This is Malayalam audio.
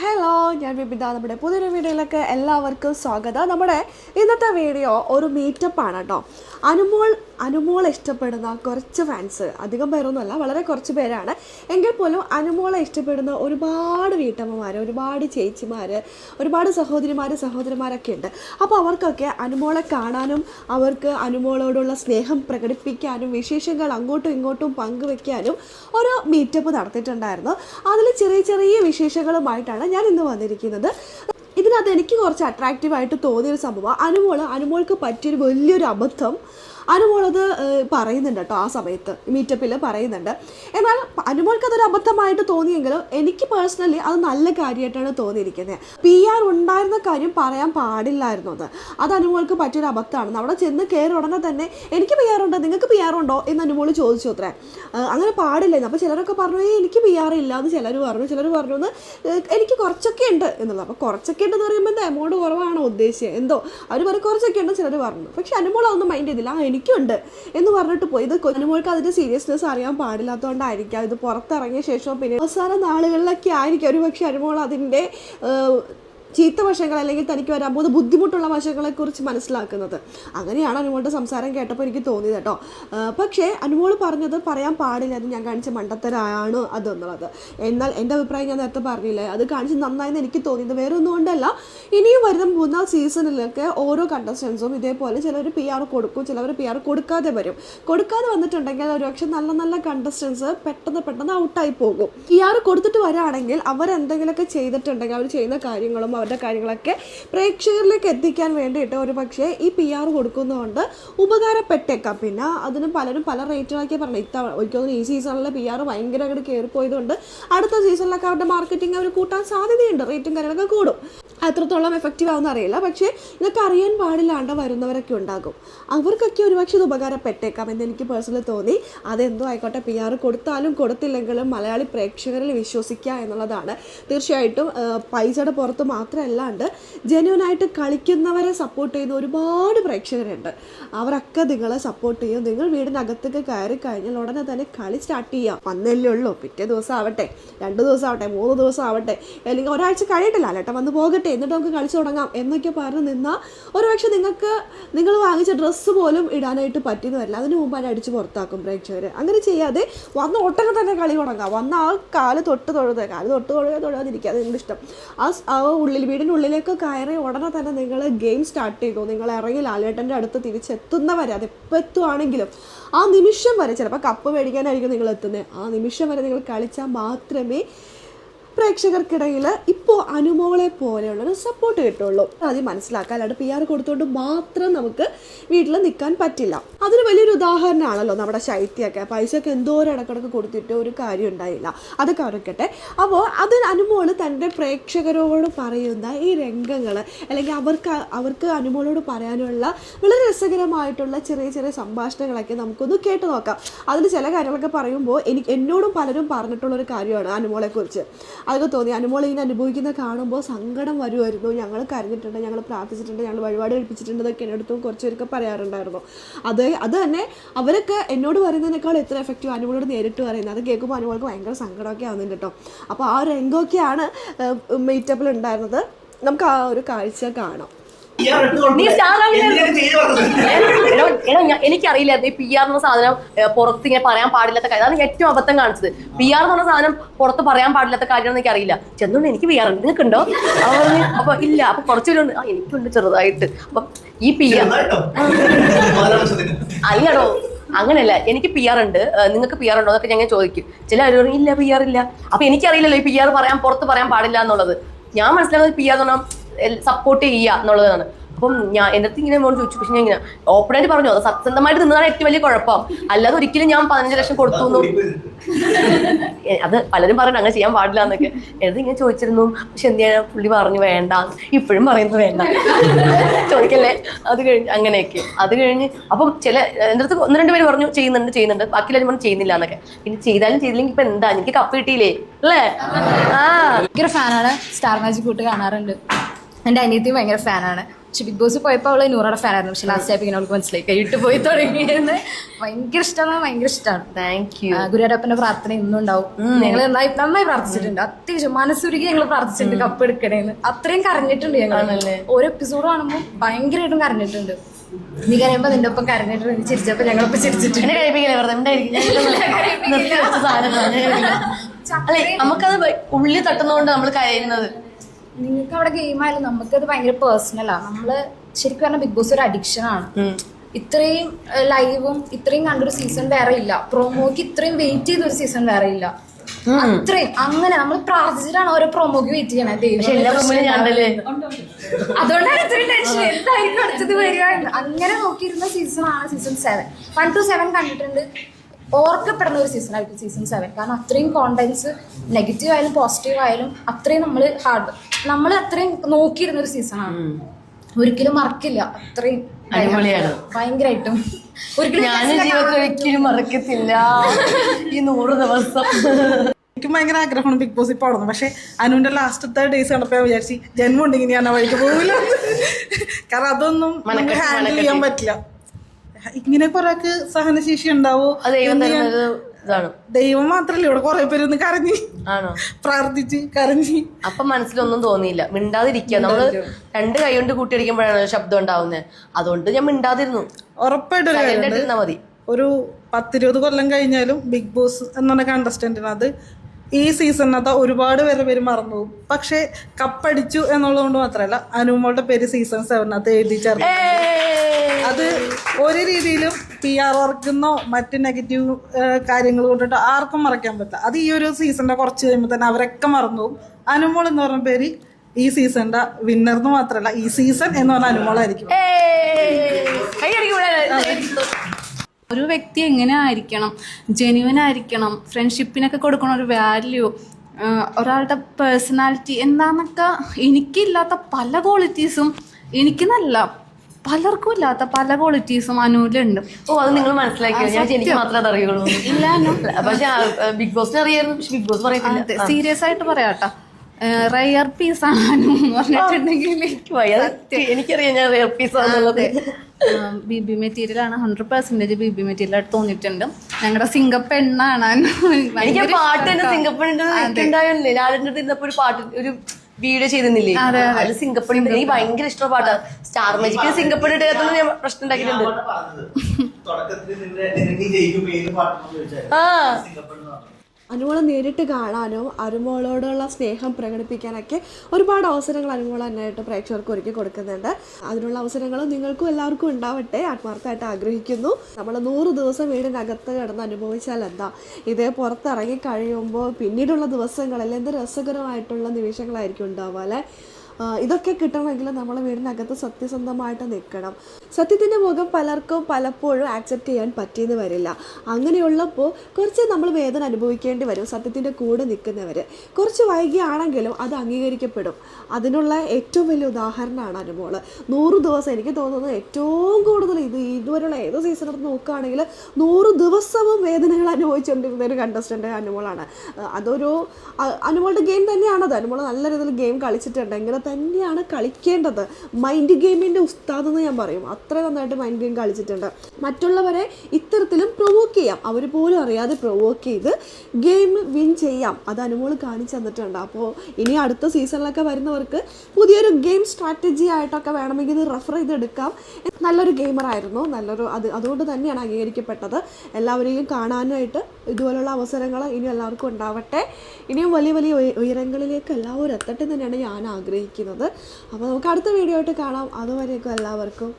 ഹലോ ഞാൻ വിബിത നമ്മുടെ പുതിയൊരു വീഡിയോയിലേക്ക് എല്ലാവർക്കും സ്വാഗതം. നമ്മുടെ ഇന്നത്തെ വീഡിയോ ഒരു മീറ്റപ്പാണ് കേട്ടോ അനുമോൾ അനുമോൾ ഇഷ്ടപ്പെടുന്ന കുറച്ച് ഫാൻസ് അധികം പേരൊന്നുമല്ല വളരെ കുറച്ച് പേരാണ്. എങ്കിൽ പോലും അനുമോളെ ഇഷ്ടപ്പെടുന്ന ഒരുപാട് വീട്ടമ്മമാർ ഒരുപാട് ചേച്ചിമാർ ഒരുപാട് സഹോദരിമാർ സഹോദരന്മാരൊക്കെ ഉണ്ട്. അപ്പോൾ അവർക്കൊക്കെ അനുമോളെ കാണാനും അവർക്ക് അനുമോളോടുള്ള സ്നേഹം പ്രകടിപ്പിക്കാനും വിശേഷങ്ങൾ അങ്ങോട്ടും ഇങ്ങോട്ടും പങ്കുവെക്കാനും ഒരു മീറ്റപ്പ് നടത്തിയിട്ടുണ്ടായിരുന്നു. അതിൽ ചെറിയ ചെറിയ വിശേഷങ്ങളുമായിട്ടാണ് ഞാൻ ഇന്ന് വന്നിരിക്കുന്നത്. ഇതിനകത്ത് എനിക്ക് കുറച്ച് അട്രാക്റ്റീവായിട്ട് തോന്നിയൊരു സംഭവം. അനുമോൾ അനുമോൾക്ക് പറ്റിയൊരു വലിയൊരു അബദ്ധം. അനുമോളത് പറയുന്നുണ്ട് കേട്ടോ ആ സമയത്ത്. മീറ്റപ്പിൽ പറയുന്നുണ്ട്. എന്നാൽ അനുമോൾക്ക് അതൊരു അബദ്ധമായിട്ട് തോന്നിയെങ്കിലും എനിക്ക് പേഴ്സണലി അത് നല്ല കാര്യമായിട്ടാണ് തോന്നിയിരിക്കുന്നത്. പി ആർ ഉണ്ടായിരുന്ന കാര്യം പറയാൻ പാടില്ലായിരുന്നു അത്. അത് അനുമോൾക്ക് പറ്റിയൊരു അബദ്ധമാണ് അവിടെ ചെന്ന് കയറി ഉടനെ തന്നെ എനിക്ക് പി ആർ ഉണ്ടോ? നിങ്ങൾക്ക് പി ആർ ഉണ്ടോ? എന്ന് അനുമോൾ ചോദിച്ചു അത്രേ. അങ്ങനെ പാടില്ലായിരുന്നു. അപ്പോൾ ചിലരൊക്കെ പറഞ്ഞു "ഏയ്, എനിക്ക് പി ആർ ഇല്ല എന്ന് ചിലർ പറഞ്ഞു. ചിലർ പറഞ്ഞു "എന്ന്, എനിക്ക് കുറച്ചൊക്കെ ഉണ്ട് എന്നുള്ളത്. അപ്പോൾ കുറച്ചൊക്കെ ഉണ്ടെന്ന് പറയുമ്പോൾ എന്താ? എമൗണ്ട് കുറവാണോ ഉദ്ദേശിച്ചത് എന്തോ. അവർ പറയും കുറച്ചൊക്കെ ഉണ്ട് ചിലർ പറഞ്ഞു. പക്ഷേ അനുമോൾ അതൊന്നും മൈൻഡ് ചെയ്തില്ല. ആ എനിക്കുണ്ട് എന്ന് പറഞ്ഞിട്ട് പോയി. ഇത് കുഞ്ഞുമോൾക്ക് അതിന്റെ സീരിയസ്നെസ് അറിയാൻ പാടില്ലാത്തതുകൊണ്ടായിരിക്കാം. ഇത് പുറത്തിറങ്ങിയ ശേഷം പിന്നെ അവസാന നാളുകളിലൊക്കെ ആയിരിക്കും. ഒരു പക്ഷേ അനുമോൾ അതിന്റെ ചീത്ത വശങ്ങൾ അല്ലെങ്കിൽ തനിക്ക് വരാൻ പോകുന്ന ബുദ്ധിമുട്ടുള്ള വശങ്ങളെക്കുറിച്ച് മനസ്സിലാക്കുന്നത്. അങ്ങനെയാണ് അനുമോളുടെ സംസാരം കേട്ടപ്പോൾ എനിക്ക് തോന്നിയത് കേട്ടോ. പക്ഷേ അനുമോൾ പറഞ്ഞത് പറയാൻ പാടില്ല അത് ഞാൻ കാണിച്ച മണ്ടത്തരാണ് അതെന്നുള്ളത്. എന്നാൽ എന്റെ അഭിപ്രായം ഞാൻ നേരത്തെ പറഞ്ഞില്ലേ അത് കാണിച്ച് നന്നായെന്ന് എനിക്ക് തോന്നിയത് വേറെ ഒന്നും കൊണ്ടല്ല. ഇനിയും വരുന്ന മൂന്നാം സീസണിലൊക്കെ ഓരോ കണ്ടസ്റ്റൻസും ഇതേപോലെ ചിലർ പി ആർ കൊടുക്കും ചിലവർ പി ആർ കൊടുക്കാതെ വരും. കൊടുക്കാതെ വന്നിട്ടുണ്ടെങ്കിൽ ഒരുപക്ഷെ നല്ല നല്ല കണ്ടസ്റ്റൻസ് പെട്ടെന്ന് പെട്ടെന്ന് ഔട്ടായി പോകും. പി ആർ കൊടുത്തിട്ട് വരാണെങ്കിൽ അവരെന്തെങ്കിലുമൊക്കെ ചെയ്തിട്ടുണ്ടെങ്കിൽ അവർ ചെയ്യുന്ന കാര്യങ്ങളും അവരുടെ കാര്യങ്ങളൊക്കെ പ്രേക്ഷകരിലേക്ക് എത്തിക്കാൻ വേണ്ടിയിട്ട് ഒരു പക്ഷേ ഈ പി ആർ കൊടുക്കുന്നതുകൊണ്ട് ഉപകാരപ്പെട്ടേക്കാം. പിന്നെ അതിന് പലരും പല റേറ്റുകളൊക്കെ പറഞ്ഞു ഇത്തവണ ഒരിക്കലും ഈ സീസണിലെ പി ആർ ഭയങ്കര അങ്ങോട്ട് കയറിപ്പോയതുകൊണ്ട് അടുത്ത സീസണിലൊക്കെ അവരുടെ മാർക്കറ്റിംഗ് അവർ കൂട്ടാൻ സാധ്യതയുണ്ട്. റേറ്റും കാര്യങ്ങളൊക്കെ കൂടും. അത്രത്തോളം എഫക്റ്റീവ് ആവുമെന്ന് അറിയില്ല. പക്ഷേ ഇതൊക്കെ അറിയാൻ പാടില്ലാണ്ട് വരുന്നവരൊക്കെ ഉണ്ടാകും. അവർക്കൊക്കെ ഒരുപക്ഷെ ഇത് ഉപകാരപ്പെട്ടേക്കാം എന്ന് എനിക്ക് പേഴ്സണലി തോന്നി. അതെന്തോ ആയിക്കോട്ടെ പി ആർ കൊടുത്താലും കൊടുത്തില്ലെങ്കിലും മലയാളി പ്രേക്ഷകരിൽ വിശ്വസിക്കുക എന്നുള്ളതാണ്. തീർച്ചയായിട്ടും പൈസയുടെ പുറത്ത് മാത്രമല്ലാണ്ട് ജെന്യൂനായിട്ട് കളിക്കുന്നവരെ സപ്പോർട്ട് ചെയ്യുന്ന ഒരുപാട് പ്രേക്ഷകരുണ്ട്. അവരൊക്കെ നിങ്ങളെ സപ്പോർട്ട് ചെയ്യും. നിങ്ങൾ വീടിനകത്തേക്ക് കയറി കഴിഞ്ഞാൽ ഉടനെ തന്നെ കളി സ്റ്റാർട്ട് ചെയ്യാം. വന്നല്ലേ ഉള്ളൂ. പിറ്റേ ദിവസം ആവട്ടെ രണ്ട് ദിവസം ആവട്ടെ മൂന്ന് ദിവസം ആവട്ടെ അല്ലെങ്കിൽ ഒരാഴ്ച കഴിയട്ടില്ല അല്ലേട്ട വന്ന് പോകട്ടെ എന്നിട്ട് നമുക്ക് കളിച്ചു തുടങ്ങാം എന്നൊക്കെ പറഞ്ഞ് നിന്നാൽ ഒരുപക്ഷെ നിങ്ങൾക്ക് നിങ്ങൾ വാങ്ങിച്ച ഡ്രസ്സ് പോലും ഇടാനായിട്ട് പറ്റിയെന്ന് വരില്ല. അതിന് മുമ്പ് അതിനെ അടിച്ച് പുറത്താക്കും പ്രേക്ഷകർ അങ്ങനെ ചെയ്യാതെ വന്ന് ഒട്ടനെ തന്നെ കളി തുടങ്ങാം. വന്ന് ആ കാൽ തൊട്ട് തൊഴുത് കാൽ തൊട്ട് തൊഴുക തൊഴാതിരിക്കുക അത് നിങ്ങളുടെ ഇഷ്ടം. ആ ആ വീടിനുള്ളിലേക്ക് കയറി ഉടനെ തന്നെ നിങ്ങൾ ഗെയിം സ്റ്റാർട്ട് ചെയ്തു. നിങ്ങൾ ഇറങ്ങി ലാലേട്ടന്റെ അടുത്ത് തിരിച്ചെത്തുന്നവരെ അത് എപ്പോൾ എത്തുവാണെങ്കിലും ആ നിമിഷം വരെ ചിലപ്പോൾ കപ്പ് മേടിക്കാനായിരിക്കും നിങ്ങൾ എത്തുന്നത് ആ നിമിഷം വരെ നിങ്ങൾ കളിച്ചാൽ മാത്രമേ പ്രേക്ഷകർക്കിടയിൽ ഇപ്പോൾ അനുമോളെ പോലെയുള്ളൊരു സപ്പോർട്ട് കിട്ടുള്ളൂ. ആദ്യം മനസ്സിലാക്കാൻ അല്ലാണ്ട് പി ആർ കൊടുത്തുകൊണ്ട് മാത്രം നമുക്ക് വീട്ടിൽ നിൽക്കാൻ പറ്റില്ല. അതിന് വലിയൊരു ഉദാഹരണമാണല്ലോ നമ്മുടെ ശൈത്യമൊക്കെ പൈസയൊക്കെ എന്തോരം ഇടക്കിടക്ക് കൊടുത്തിട്ട് ഒരു കാര്യം ഉണ്ടായില്ല. അതൊക്കെ അവരൊക്കെ അപ്പോൾ അത് അനുമോൾ തന്റെ പ്രേക്ഷകരോട് പറയുന്ന ഈ രംഗങ്ങൾ അല്ലെങ്കിൽ അവർക്ക് അവർക്ക് അനുമോളോട് പറയാനുള്ള വളരെ രസകരമായിട്ടുള്ള ചെറിയ ചെറിയ സംഭാഷണങ്ങളൊക്കെ നമുക്കൊന്ന് കേട്ട് നോക്കാം. അതിൽ ചില കാര്യങ്ങളൊക്കെ പറയുമ്പോൾ എനിക്ക് എന്നോടും പലരും പറഞ്ഞിട്ടുള്ളൊരു കാര്യമാണ് അനുമോളെക്കുറിച്ച്. അതൊക്കെ തോന്നി. അനുമോൾ ഇങ്ങനെ അനുഭവിക്കുന്നത് കാണുമ്പോൾ സങ്കടം വരുമായിരുന്നു. ഞങ്ങൾ കരഞ്ഞിട്ടുണ്ട് ഞങ്ങൾ പ്രാർത്ഥിച്ചിട്ടുണ്ട് ഞങ്ങൾ വഴിപാട് കഴിപ്പിച്ചിട്ടുണ്ട് എന്നൊക്കെ എന്റെ അടുത്തും കുറച്ച് പറയാറുണ്ടായിരുന്നു. അത് അത് തന്നെ അവരൊക്കെ എന്നോട് പറയുന്നതിനേക്കാൾ എത്ര എഫക്റ്റീവ് അനുമോളോട് നേരിട്ട് പറയുന്നത്? അത് കേൾക്കുമ്പോൾ അനുമോൾക്ക് ഭയങ്കര സങ്കടമൊക്കെ ആവുന്നുണ്ട് കേട്ടോ. അപ്പോൾ ആ രംഗമൊക്കെയാണ് മീറ്റപ്പിൽ ഉണ്ടായിരുന്നത്. നമുക്ക് ആ ഒരു കാഴ്ച കാണാം. ഈ പി ആർ എന്ന സാധനം പുറത്ത് ഇങ്ങനെ പറയാൻ പാടില്ലാത്ത കാര്യം അതാണ് ഏറ്റവും അബദ്ധം കാണിച്ചത് പി ആർ എന്ന് പറഞ്ഞ സാധനം പുറത്ത് പറയാൻ പാടില്ലാത്ത കാര്യം എനിക്ക് അറിയില്ല ചെന്നുകൊണ്ട് എനിക്ക് പി ആർ ഉണ്ട് നിങ്ങൾക്ക് ഉണ്ടോ അപ്പൊ ഇല്ല അപ്പൊ കുറച്ചു പേരുണ്ട് ആ എനിക്കുണ്ട് ചെറുതായിട്ട് അപ്പൊ ഈ പി ആർ അല്ലടോ അങ്ങനെയല്ല എനിക്ക് പി ആർ ഉണ്ട് നിങ്ങൾക്ക് പി ആർ ഉണ്ടോ എന്നൊക്കെ ഞങ്ങൾ ചോദിക്കും ചില ആരും ഇല്ല പി ആർ ഇല്ല അപ്പൊ എനിക്കറിയില്ലല്ലോ ഈ പി ആർ പറയാൻ പുറത്ത് പറയാൻ പാടില്ല എന്നുള്ളത് ഞാൻ മനസ്സിലാക്കുന്നത് പി ആർ എന്ന് പറഞ്ഞാൽ സപ്പോർട്ട് ചെയ്യുക എന്നുള്ളതാണ് അപ്പം ഞാൻ എന്റെ അടുത്ത് ഇങ്ങനെ മോൻ ചോദിച്ചു. പക്ഷെ ഞാൻ ഇങ്ങനെ ഓപ്പണായിട്ട് പറഞ്ഞു. അത് സത്യസന്ധമായിട്ട് നിന്നതാണ് ഏറ്റവും വലിയ കുഴപ്പം. അല്ലാതെ ഒരിക്കലും ഞാൻ പതിനഞ്ച് ലക്ഷം കൊടുത്തു എന്നും. അത് പലരും പറയുന്നത് അങ്ങനെ ചെയ്യാൻ പാടില്ല എന്നൊക്കെ. എന്നിട്ട് ഇങ്ങനെ ചോദിച്ചിരുന്നു. പക്ഷെ എന്ത് ചെയ്യാൻ പുള്ളി പറഞ്ഞു വേണ്ട. ഇപ്പോഴും പറയുന്നത് വേണ്ട. ചോദിക്കല്ലേ? അത് കഴിഞ്ഞ് അങ്ങനെയൊക്കെ. അത് കഴിഞ്ഞ് അപ്പം ചില എന്റെ അടുത്ത് ഒന്ന് രണ്ട് പേര് പറഞ്ഞു ചെയ്യുന്നുണ്ട് ചെയ്യുന്നുണ്ട്. ബാക്കി എല്ലാവരും പറഞ്ഞു ചെയ്യുന്നില്ല എന്നൊക്കെ. പിന്നെ ചെയ്താലും ചെയ്തില്ലെങ്കിൽ ഇപ്പൊ എന്താ? എനിക്ക് കപ്പ് കിട്ടിയില്ലേ? അല്ലേ? ആ. ഭയങ്കര ഫാനാണ്. സ്റ്റാർ മാജിക് കൂട്ട് കാണാറുണ്ട്. എന്റെ അനിയത്തി ഭയങ്കര ഫാനാണ്. പക്ഷെ ബിഗ് ബോസ് പോയപ്പോൾ അവൾ നൂറയുടെ ഫാനായിരുന്നു പക്ഷെ ലാസ്റ്റ് ആയപ്പോൾ ഇങ്ങനെ അവൾക്ക് മനസ്സിലായി. കൈയിട്ട് പോയി തുടങ്ങിയിരുന്നു ഭയങ്കര ഇഷ്ടമാണ് ഭയങ്കര ഇഷ്ടമാണ്. താങ്ക് യു ഗുരുവായൂരപ്പന്റെ പ്രാർത്ഥന ഇന്നും ഉണ്ടാവും. ഞങ്ങൾ നന്നായി നന്നായി പ്രാർത്ഥിച്ചിട്ടുണ്ട്. അത്യാവശ്യം മനസ്സുരുകി ഞങ്ങൾ പ്രാർത്ഥിച്ചിട്ടുണ്ട് കപ്പ് എടുക്കണേന്ന്. അത്രയും കരഞ്ഞിട്ടുണ്ട് ഞങ്ങൾ ഓരോ എപ്പിസോഡ് കാണുമ്പോൾ ഭയങ്കരമായിട്ടും കരഞ്ഞിട്ടുണ്ട്. നീ കരയുമ്പോ നിന്റെ ഒപ്പം കരഞ്ഞിട്ടുണ്ട്. ചിരിച്ചപ്പോ ഞങ്ങളൊപ്പം ചിരിച്ചിട്ടുണ്ട്. നമുക്കത് ഉള്ളി ഉള്ളിൽ തട്ടുന്നതുകൊണ്ട് നമ്മൾ കരയുന്നത്. നിങ്ങൾക്ക് അവിടെ ഗെയിം ആയാലും നമുക്കത് ഭയങ്കര പേഴ്സണലാണ് നമ്മൾ ശരിക്കും പറഞ്ഞാൽ ബിഗ് ബോസ് ഒരു അഡിക്ഷൻ ആണ്. ഇത്രയും ലൈവും ഇത്രയും കണ്ടൊരു സീസൺ വേറെ ഇല്ല. പ്രൊമോക്ക് ഇത്രയും വെയിറ്റ് ചെയ്ത ഒരു സീസൺ വേറെ ഇല്ല. അത്രയും. അങ്ങനെ നമ്മൾ പ്രാർത്ഥിച്ചിട്ടാണ് ഓരോ പ്രൊമോക്ക് വെയിറ്റ് ചെയ്യണേ. അതുകൊണ്ടാണ് ഇത്രയും ടെൻഷൻ എന്തായിരിക്കും അടുത്തത് വരിക അങ്ങനെ നോക്കിയിരുന്ന സീസൺ ആണ് season seven one two seven കണ്ടിട്ടുണ്ട്. ഓർക്കപ്പെടുന്ന ഒരു സീസൺ ആയിരിക്കും സീസൺ സെവൻ കാരണം അത്രയും കോണ്ടൻസ് നെഗറ്റീവ് ആയാലും പോസിറ്റീവ് ആയാലും അത്രയും നമ്മൾ ഹാർഡ് നമ്മൾ അത്രയും നോക്കിയിരുന്ന ഒരു സീസണാണ് ആണ്. ഒരിക്കലും മറക്കില്ല. അത്രയും അടിപൊളിയാണ്. ഭയങ്കരമായിട്ടും ഒരിക്കലും ഞാൻ ജീവിതത്തിൽ ഒരിക്കലും മറക്കത്തില്ല. ഈ നൂറ് ദിവസം. എനിക്ക് ഭയങ്കര ആഗ്രഹമാണ് ബിഗ് ബോസിൽ പോകണം പക്ഷേ അനുവിന്റെ ലാസ്റ്റത്തെ ഡേയ്സ് കണ്ടപ്പോൾ ഞാൻ വിചാരിച്ചു ജന്മം ഉണ്ടെങ്കിൽ ഞാൻ ആ വഴിക്ക് പോകില്ല കാരണം അതൊന്നും ഹാൻഡിൽ ചെയ്യാൻ പറ്റില്ല. ഇങ്ങനെ കൊറേക്ക് സഹനശേഷി ഉണ്ടാവോ? അത് ദൈവം മാത്രല്ലേ ഇതാണ്. ദൈവം മാത്രല്ല ഇവിടെ കുറെ പേര് ഒന്ന് കരഞ്ഞ് ആണോ? പ്രാർത്ഥിച്ച് കരഞ്ഞി അപ്പൊ മനസ്സിലൊന്നും തോന്നിയില്ല. മിണ്ടാതിരിക്കുക. നമ്മൾ രണ്ട് കൈ കൊണ്ട് കൂട്ടിയടിക്കുമ്പോഴാണ് ശബ്ദം ഉണ്ടാവുന്നത് അതുകൊണ്ട് ഞാൻ മിണ്ടാതിരുന്നു. ആയിട്ടിരുന്നാ മതി. ഒരു പത്തിരുപത് കൊല്ലം കഴിഞ്ഞാലും ബിഗ് ബോസ് എന്ന് പറഞ്ഞ കണ്ടസ്റ്റന്റിനത് ഈ സീസണിനകത്ത് ഒരുപാട് പേരുടെ പേര് മറന്നു പോകും. പക്ഷേ കപ്പടിച്ചു എന്നുള്ളത് കൊണ്ട് മാത്രമല്ല അനുമോളുടെ പേര് സീസൺ സെവനകത്ത് എഴുതി ചേർന്നു അത് ഒരു രീതിയിലും പി ആർ വർക്കുന്നോ മറ്റ് നെഗറ്റീവ് കാര്യങ്ങൾ കൊണ്ടിട്ട് ആർക്കും മറക്കാൻ പറ്റില്ല. അത് ഈ ഒരു സീസണിന്റെ കുറച്ച് കഴിയുമ്പോൾ തന്നെ അവരൊക്കെ മറന്നു പോകും. അനുമോൾ എന്ന് പറഞ്ഞ പേര് ഈ സീസണിന്റെ വിന്നർ എന്ന് മാത്രമല്ല ഈ സീസൺ എന്ന് പറഞ്ഞ അനുമോളായിരിക്കും. ഒരു വ്യക്തി എങ്ങനെ ആയിരിക്കണം? ജെന്യുവൻ ആയിരിക്കണം? ഫ്രണ്ട്ഷിപ്പിനൊക്കെ കൊടുക്കണ ഒരു വാല്യൂ ഒരാളുടെ പേഴ്സണാലിറ്റി എന്താണെന്നൊക്കെ എനിക്കില്ലാത്ത പല ക്വാളിറ്റീസും എനിക്ക് നല്ല പലർക്കും ഇല്ലാത്ത പല ക്വാളിറ്റീസും അനൂലുണ്ട് ഓ അത് നിങ്ങൾ മനസ്സിലാക്കിയോ? ഞാൻ എനിക്ക് മാത്രമേ അറിയുള്ളൂ ഇല്ല പക്ഷെ ബിഗ് ബോസിനെ അറിയായിരുന്നു ബിഗ് ബോസ് പറയത്തില്ല. സീരിയസ് ആയിട്ട് പറയാട്ടോ. റയർ പീസ് ആണ് എന്ന് പറഞ്ഞിട്ടുണ്ടെങ്കിൽ എനിക്ക് വയ്യ. അത് എനിക്കറിയാം ഞാൻ റയർ പീസ് ആണെന്നുള്ളത് ബി ബി മെറ്റീരിയൽ ആണ്. Hundred percentage B B material ആയിട്ട് തോന്നിയിട്ടുണ്ട്. ഞങ്ങളുടെ സിംഗപ്പെണ്ണാണ്. എണ്ണാണ് എനിക്ക് പാട്ട് ഇരുന്നപ്പോ ഒരു പാട്ട് ഒരു വീഡിയോ ചെയ്തിരുന്നില്ലേ? അത് സിംഗപ്പണി എനിക്ക് ഭയങ്കര ഇഷ്ടമുള്ള പാട്ടാണ് സ്റ്റാർ മാജിക്കിൽ സിംഗപ്പണി ഞാൻ പ്രശ്നം ഉണ്ടാക്കിയിട്ടുണ്ട്. ആ. അനുമോളെ നേരിട്ട് കാണാനോ അനുമോളോടുള്ള സ്നേഹം പ്രകടിപ്പിക്കാനൊക്കെ ഒരുപാട് അവസരങ്ങൾ അനുമോൾ തന്നെയായിട്ട് പ്രേക്ഷകർക്ക് ഒരുക്കി കൊടുക്കുന്നുണ്ട്. അതിനുള്ള അവസരങ്ങൾ നിങ്ങൾക്കും എല്ലാവർക്കും ഉണ്ടാവട്ടെ. ആത്മാർത്ഥമായിട്ട് ആഗ്രഹിക്കുന്നു. നമ്മൾ നൂറ് ദിവസം വീടിനകത്ത് കിടന്ന് അനുഭവിച്ചാൽ എന്താ? ഇതേ പുറത്തിറങ്ങി കഴിയുമ്പോൾ പിന്നീടുള്ള ദിവസങ്ങളിൽ എന്ത് രസകരമായിട്ടുള്ള നിമിഷങ്ങളായിരിക്കും ഉണ്ടാവുക അല്ലേ? ഇതൊക്കെ കിട്ടണമെങ്കിൽ നമ്മൾ വീടിനകത്ത് സത്യസന്ധമായിട്ട് നിൽക്കണം. സത്യത്തിന്റെ മുഖം പലർക്കും പലപ്പോഴും ആക്സെപ്റ്റ് ചെയ്യാൻ പറ്റിയെന്ന് വരില്ല. അങ്ങനെയുള്ളപ്പോൾ കുറച്ച് നമ്മൾ വേദന അനുഭവിക്കേണ്ടി വരും സത്യത്തിന്റെ കൂടെ നിൽക്കുന്നവർ കുറച്ച് വൈകിയാണെങ്കിലും അത് അംഗീകരിക്കപ്പെടും. അതിനുള്ള ഏറ്റവും വലിയ ഉദാഹരണമാണ് അനുമോൾ. നൂറ് ദിവസം എനിക്ക് തോന്നുന്നത് ഏറ്റവും കൂടുതൽ ഇത് ഇതുവരെയുള്ള ഏത് സീസൺ എടുത്ത് നോക്കുകയാണെങ്കിൽ നൂറ് ദിവസവും വേദനകൾ അനുഭവിച്ചുകൊണ്ടിരുന്ന ഒരു കണ്ടസ്റ്റന്റ് ആ, അതൊരു അനുമോളുടെ ഗെയിം തന്നെയാണത്. അനുമോൾ നല്ല രീതിയിൽ ഗെയിം കളിച്ചിട്ടുണ്ട്. ഇങ്ങനെ തന്നെയാണ് കളിക്കേണ്ടത്. മൈൻഡ് ഗെയിമിന്റെ ഉസ്താദ് എന്ന് ഞാൻ പറയും. അത്ര നന്നായിട്ട് മൈൻഡ് ഗെയിം കളിച്ചിട്ടുണ്ട്. മറ്റുള്ളവരെ ഇത്തരത്തിലും പ്രൊവോക്ക് ചെയ്യാം. അവർ പോലും അറിയാതെ പ്രൊവോക്ക് ചെയ്ത് ഗെയിം വിൻ ചെയ്യാം. അത് അനുമോൾ കാണിച്ചു തന്നിട്ടുണ്ട്. അപ്പോൾ ഇനി അടുത്ത സീസണിലൊക്കെ വരുന്നവർക്ക് പുതിയൊരു ഗെയിം സ്ട്രാറ്റജി ആയിട്ടൊക്കെ വേണമെങ്കിൽ ഇത് റെഫർ ചെയ്തെടുക്കാം. നല്ലൊരു ഗെയിമറായിരുന്നു നല്ലൊരു അത് അതുകൊണ്ട് തന്നെയാണ് അംഗീകരിക്കപ്പെട്ടത്. എല്ലാവരെയും കാണാനായിട്ട് ഇതുപോലുള്ള അവസരങ്ങൾ ഇനി എല്ലാവർക്കും ഉണ്ടാവട്ടെ. ഇനിയും വലിയ വലിയ ഉയരങ്ങളിലേക്ക് എല്ലാവരും എത്തട്ടെ തന്നെയാണ് ഞാൻ ആഗ്രഹിക്കുന്നത്. അപ്പോൾ നമുക്ക് അടുത്ത വീഡിയോ ആയിട്ട് കാണാം. അതുവരെയൊക്കെ എല്ലാവർക്കും